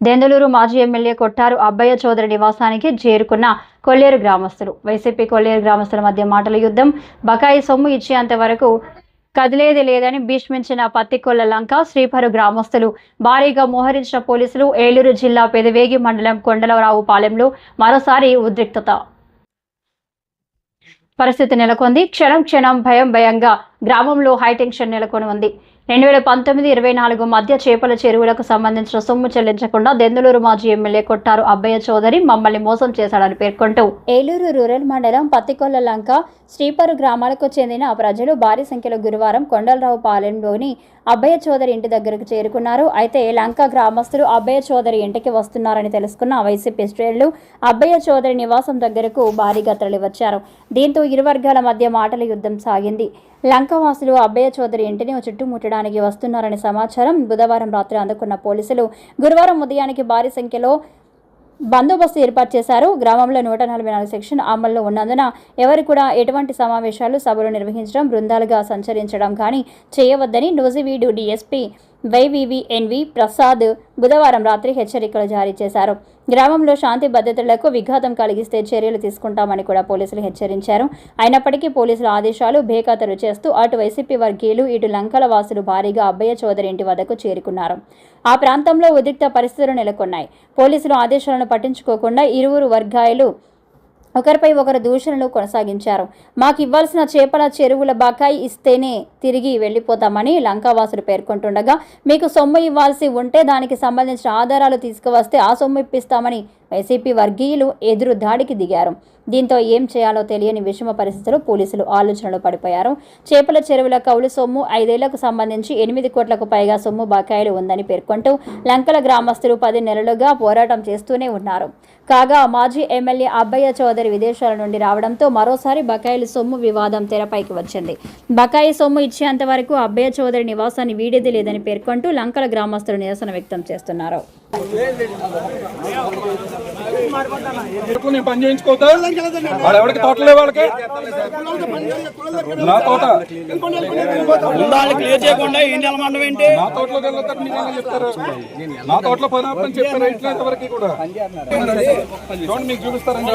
దెందులూరు మాజీ ఎమ్మెల్యే కొట్టారు అబ్బయ్య చౌదరి నివాసానికి చేరుకున్న కొల్లేరు గ్రామస్తులు. వైసీపీ కొల్లేరు గ్రామస్తుల మధ్య మాటల యుద్ధం బకాయి సొమ్ము ఇచ్చేంత వరకు కదిలేది లేదని భీష్మించిన పత్తికొల్ల లంక శ్రీపరు గ్రామస్తులు. భారీగా మోహరించిన పోలీసులు ఏలూరు జిల్లా పెదవేగి మండలం కొండలరావు పాలెంలో మరోసారి ఉద్రిక్తత. పరిస్థితి నెలకొంది. క్షణం క్షణం భయం భయంగా గ్రామంలో హైటెన్షన్ నెలకొని ఉంది రెండు వేల పంతొమ్మిది ఇరవై నాలుగు మధ్య చేపల చెరువులకు సంబంధించిన సొమ్ము చెల్లించకుండా దెందులూరు మాజీ ఎమ్మెల్యే కొట్టారు అబ్బయ్య చౌదరి. మమ్మల్ని మోసం చేశాడని పేర్కొంటూ ఏలూరు రూరల్ మండలం పత్తికొల్ల లంక శ్రీపరు గ్రామాలకు చెందిన ప్రజలు భారీ సంఖ్యలో గురువారం కొండలరావు పాలెంలోని అబ్బయ్య చౌదరి ఇంటి దగ్గరకు చేరుకున్నారు. అయితే లంక గ్రామస్తులు అబ్బయ్య చౌదరి ఇంటికి వస్తున్నారని తెలుసుకున్న వైసీపీ శ్రేణులు అబ్బయ్య చౌదరి నివాసం దగ్గరకు భారీగా తరలివచ్చారు. దీంతో ఇరు వర్గాల మధ్య మాటల యుద్ధం సాగింది. లంక లంకవాసులు అబ్బయ్య చౌదరి ఇంటిని చుట్టుముట్టడానికి వస్తున్నారనే సమాచారం బుధవారం రాత్రి అందుకున్న పోలీసులు. గురువారం ఉదయానికి భారీ సంఖ్యలో బందోబస్తు ఏర్పాటు చేశారు. గ్రామంలో నూట నలభై నాలుగు సెక్షన్ అమల్లో ఉన్నందున ఎవరు కూడా ఎటువంటి సమావేశాలు సభలు నిర్వహించడం బృందాలుగా సంచరించడం కానీ చేయవద్దని నూజివీడు డీఎస్పీ వైవివిఎన్వి ప్రసాద్ బుధవారం రాత్రి హెచ్చరికలు జారీ చేశారు. గ్రామంలో శాంతి భద్రతలకు విఘాతం కలిగిస్తే చర్యలు తీసుకుంటామని కూడా పోలీసులు హెచ్చరించారు. అయినప్పటికీ పోలీసుల ఆదేశాలు బేఖాతరు చేస్తూ అటు వైసీపీ వర్గీయులు ఇటు లంకల వాసులు భారీగా అబ్బయ్య చౌదరి ఇంటి వద్దకు చేరుకున్నారు. ఆ ప్రాంతంలో ఉద్రిక్త పరిస్థితులు నెలకొన్నాయి. పోలీసులు ఆదేశాలను పట్టించుకోకుండా ఇరువురు వర్గాయలు ఒకరిపై ఒకరు దూషణలు కొనసాగించారు. మాకు ఇవ్వాల్సిన చేపల చెరువుల బకాయి ఇస్తేనే తిరిగి వెళ్ళిపోతామని లంకావాసులు పేర్కొంటుండగా మీకు సొమ్ము ఇవ్వాల్సి ఉంటే దానికి సంబంధించిన ఆధారాలు తీసుకువస్తే ఆ సొమ్ము ఇప్పిస్తామని వైసీపీ వర్గీయులు ఎదురు దాడికి దిగారు. దీంతో ఏం చేయాలో తెలియని విషమ పరిస్థితులు పోలీసులు ఆలోచనలో పడిపోయారు. చేపల చెరువుల కౌలు సొమ్ము ఐదేళ్ళకు సంబంధించి ఎనిమిది కోట్లకు పైగా సొమ్ము బకాయిలు ఉందని పేర్కొంటూ లంకల గ్రామస్తులు పది నెలలుగా పోరాటం చేస్తూనే ఉన్నారు. కాగా మాజీ ఎమ్మెల్యే అబ్బయ్య చౌదరి విదేశాల నుండి రావడంతో మరోసారి బకాయిలు సొమ్ము వివాదం తెరపైకి వచ్చింది. బకాయి సొమ్ము ఇచ్చేంత వరకు అబ్బయ్య చౌదరి నివాసాన్ని వీడేది లేదని పేర్కొంటూ లంకల గ్రామస్తులు నిరసన వ్యక్తం చేస్తున్నారు. నేను పని చేయించుకోవద్దా? ఎవరికి తోటలే వాళ్ళకి? నా తోట. ఉండాలి క్లియర్ చేయకుండా ఏం నిలమండం ఏంటి? నా వెళ్ళొద్దని మీకు చెప్తారు? నా తోటలో పని ఆపని చెప్పారు ఇట్లా వరకు కూడా. చూడండి మీకు చూపిస్తారని